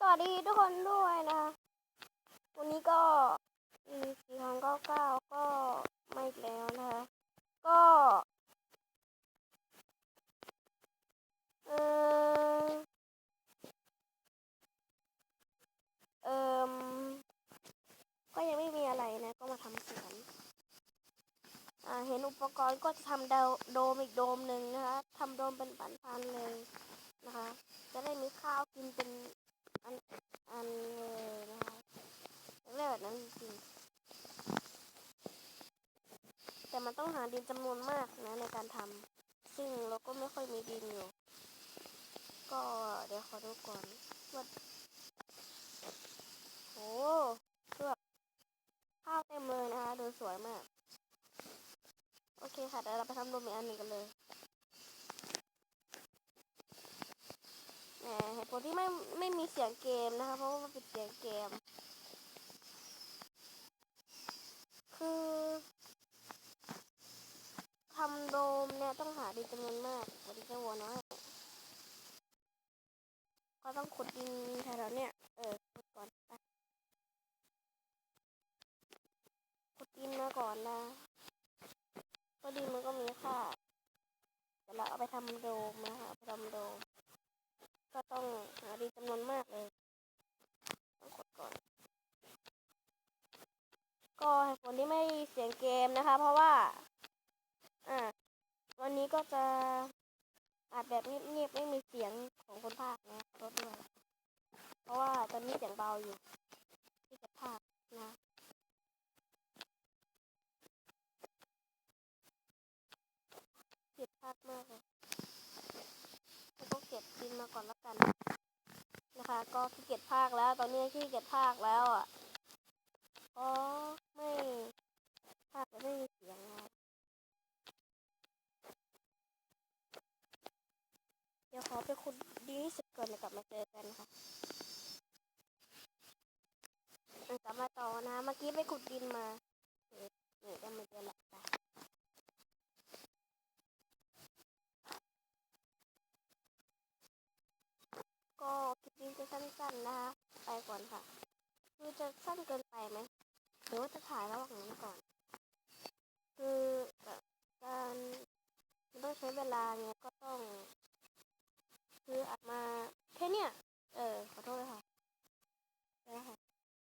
สวัสดีทุกคนด้วยนะวันนี้ก็อีสี่พันเก้าเก้าก็ไม่แล้วนะคะก็เออเอมก็ยังไม่มีอะไรนะ ก็มาทำสวนอ่าเห็นอุปกรณ์ก็จะทำโดมอีกโดมหนึ่งนะคะทำโดมเป็นพันๆเลยนะคะ จะได้มีข้าวกินเป็นเลยนะคะอยากได้แบบนั้นจริงๆ แต่มันต้องหาดินจำนวนมากนะในการทำซึ่งเราก็ไม่ค่อยมีดินอยู่ ก็เดี๋ยวขอดูก่อนว่าโอ้เพื่อข้าวเต็มเลยนะคะดูสวยมาก โอเคค่ะเดี๋ยวเราไปทำรวมอีกอันหนึ่งกันเลยแหมเหตุผลที่ไม่ไม่มีเสียงเกมนะคะเพราะว่ามันปิดเสียงเกม คือ ทำโดมเนี่ยต้องหาดินจำนวนมากกว่าดินแค่วัวน้อยก็ต้องขุดดินแถวๆเนี่ยเออขุดก่อนไปขุดดินมาก่อนนะก็ดีมันก็มีค่าเดี๋ยวเราเอาไปทำโดมนะคะไปทำโดม ก็ต้องหาดีจำนวนมากเลยต้องกดก่อน ก็เหตุผลที่ไม่เสียงเกมนะคะ เพราะว่า ก็จะอาจแบบเงียบๆไม่มีเสียงของคนภาคนะรถด้วย เพราะว่าตอนนี้เสียงเบาอยู่ ที่จะภาคนะเก็บภาคมากเลยแล้วก็เก็บดินมาก่อนแล้วกัน นะคะ ก็ขี้เกียจภาคแล้ว ตอนนี้ขี้เกียจภาคแล้วอะก็ไม่ภาคจะไม่มีเสียงนะครับเดี๋ยว ขอไปขุดดีที่สุดก่อนแล้วกลับมาเจอกันค่ะอะกลับมาต่อนะ เมื่อกี้ไปขุดดินมาเออเนี่ยจะมาเจอแหละไปก็คลิปนี้จะสั้นๆนะคะ ไปก่อนค่ะ คือจะสั้นเกินไปไหมหรือว่าจะถ่ายระหว่างนั้นก่อน คือการต้องใช้เวลาไงก็ต้อง